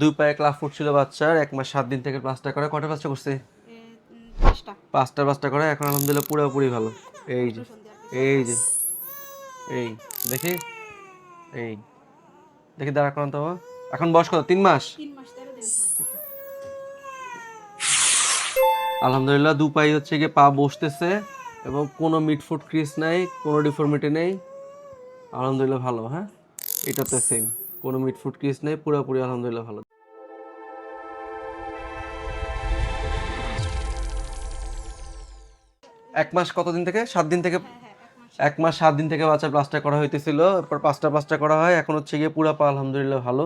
দুই পায়ে club foot ছিল বাচ্চার এক মাস সাত দিন থেকে প্লাস্টার করে। কটা প্লাস্টার করছে? পাঁচটা। পাঁচটা করে এখন আলহামদুলিল্লাহ পুরোপুরি ভালো। এই যে এই যে এই দেখি এই দেখি দাঁড়া করান তো এখন বয়স কত? তিন মাস? আলহামদুলিল্লাহ দু পাই হচ্ছে গিয়ে পা বসতেছে এবং কোনো মিটফুট ক্রিস নাই কোনো ডিফর্মিটি নেই। আলহামদুলিল্লাহ ভালো হ্যাঁ? এটা তো সেম কোনো মিটফুট ক্রিস নেই পুরোপুরি আলহামদুলিল্লাহ ভালো। এক মাস কতদিন থেকে? সাত দিন থেকে? এক মাস। সাত দিন থেকে বাচ্চা প্লাস্টার করা হইতেছিল এরপর পাঁচটা প্লাস্টার করা হয় এখন হচ্ছে গিয়ে পুরা পা আলহামদুলিল্লাহ ভালো।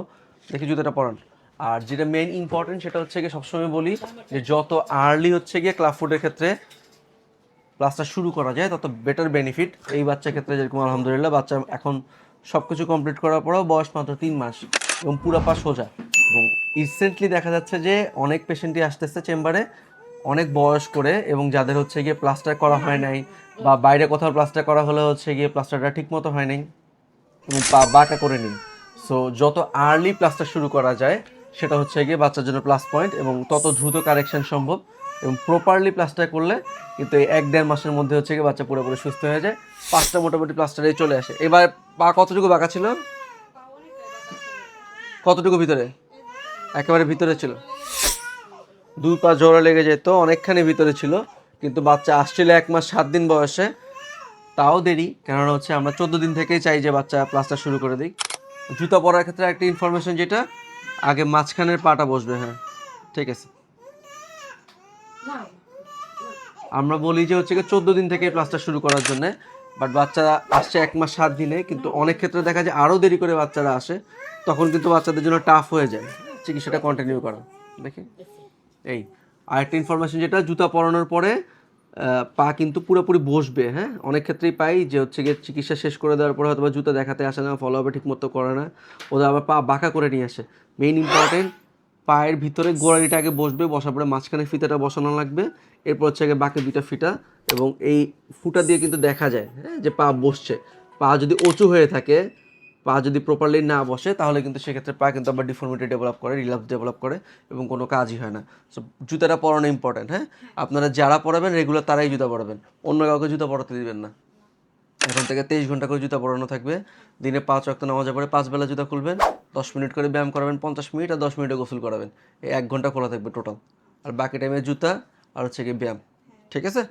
দেখি জুতোটা পরান। আর যেটা মেইন ইম্পর্টেন্ট সেটা হচ্ছে গিয়ে সবসময় বলি যে যত আর্লি হচ্ছে গিয়ে ক্লাব ফুডের ক্ষেত্রে প্লাস্টার শুরু করা যায় তত বেটার বেনিফিট এই বাচ্চার ক্ষেত্রে যেরকম আলহামদুলিল্লাহ বাচ্চা এখন সব কিছু কমপ্লিট করার পরেও বয়স মাত্র তিন মাস এবং পুরা পা সোজা। এবং রিসেন্টলি দেখা যাচ্ছে যে অনেক পেশেন্টই আসতেছে চেম্বারে অনেক বয়স করে এবং যাদের হচ্ছে গিয়ে প্লাস্টার করা হয় নাই বা বাইরে কোথাও প্লাস্টার করা হলে হচ্ছে গিয়ে প্লাস্টারটা ঠিক মতো হয় নাই এবং বাঁকা করে নিন সো যত আর্লি প্লাস্টার শুরু করা যায়, সেটা হচ্ছে গিয়ে বাচ্চার জন্য প্লাস পয়েন্ট এবং তত দ্রুত কারেকশন সম্ভব। এবং প্রপারলি প্লাস্টার করলে কিন্তু এই এক দেড় মাসের মধ্যে হচ্ছে গিয়ে বাচ্চা পুরোপুরি সুস্থ হয়ে যায়। পাঁচটা মোটামুটি প্লাস্টারে চলে আসে। এবার পা কতটুকু বাঁকা ছিল? কতটুকু ভিতরে? একেবারে ভিতরে ছিল। দু পা জোড়া লেগে যেত, অনেকখানি ভিতরে ছিল, কিন্তু বাচ্চা আসছিল এক মাস সাত দিন বয়সে। তাও দেরি, কেননা হচ্ছে আমরা চোদ্দ দিন থেকেই চাই যে বাচ্চা প্লাস্টার শুরু করে দিই জুতা পরার ক্ষেত্রে একটা ইনফরমেশন যেটা, আগে মাঝখানের পাটা বসবে হ্যাঁ। ঠিক আছে। আমরা বলি যে হচ্ছে চোদ্দ দিন থেকে প্লাস্টার শুরু করার জন্য বাট বাচ্চা আসছে এক মাস সাত দিনে, কিন্তু অনেক ক্ষেত্রে দেখা যায় আরও দেরি করে বাচ্চারা আসে, তখন কিন্তু বাচ্চাদের জন্য টাফ হয়ে যায়। চিকিৎসাটা কন্টিনিউ করা। দেখি। এই, আরেকটা ইনফরমেশন যেটা, জুতা পরানোর পরে পা কিন্তু পুরোপুরি বসবে হ্যাঁ? অনেক ক্ষেত্রেই পাই যে হচ্ছে গিয়ে চিকিৎসা শেষ করে দেওয়ার পরে হয়তো জুতা দেখাতে আসে না ফলো আপে ঠিক মতো করে না ওদের আবার পা বাঁকা করে নিয়ে আসে। মেইন ইম্পর্টেন্ট পায়ের ভিতরে গোড়ালিটা আগে বসবে, বসার পরে মাঝখানে ফিতাটা বসানো লাগবে। এরপর হচ্ছে আগে বাকি দুইটা ফিতা এবং এই ফুটা দিয়ে কিন্তু দেখা যায় হ্যাঁ যে পা বসছে। পা যদি উঁচু হয়ে থাকে, পা যদি প্রপারলি না বসে, তাহলে কিন্তু সেক্ষেত্রে পা কিন্তু আবার ডিফর্মিটি ডেভেলপ করে রিল্যাক্স ডেভেলপ করে এবং কোনো কাজই হয় না। সো জুতাটা পরানো ইম্পর্টেন্ট হ্যাঁ? আপনারা যারা পরাবেন রেগুলার তারাই জুতা পরাবেন। অন্য কাউকে জুতা পরাতে দিবেন না। এখন থেকে তেইশ ঘণ্টা করে জুতা পরানো থাকবে। দিনে পাঁচ রক্ত নামাজের পরে পাঁচ বেলা জুতা খুলবেন। দশ মিনিট করে ব্যায়াম করাবেন, পঞ্চাশ মিনিট আর দশ মিনিটে গোসল করাবেন। এই এক ঘণ্টা খোলা থাকবে টোটাল। আর বাকি টাইমে জুতা আর হচ্ছে গিয়ে ব্যায়াম। ঠিক আছে?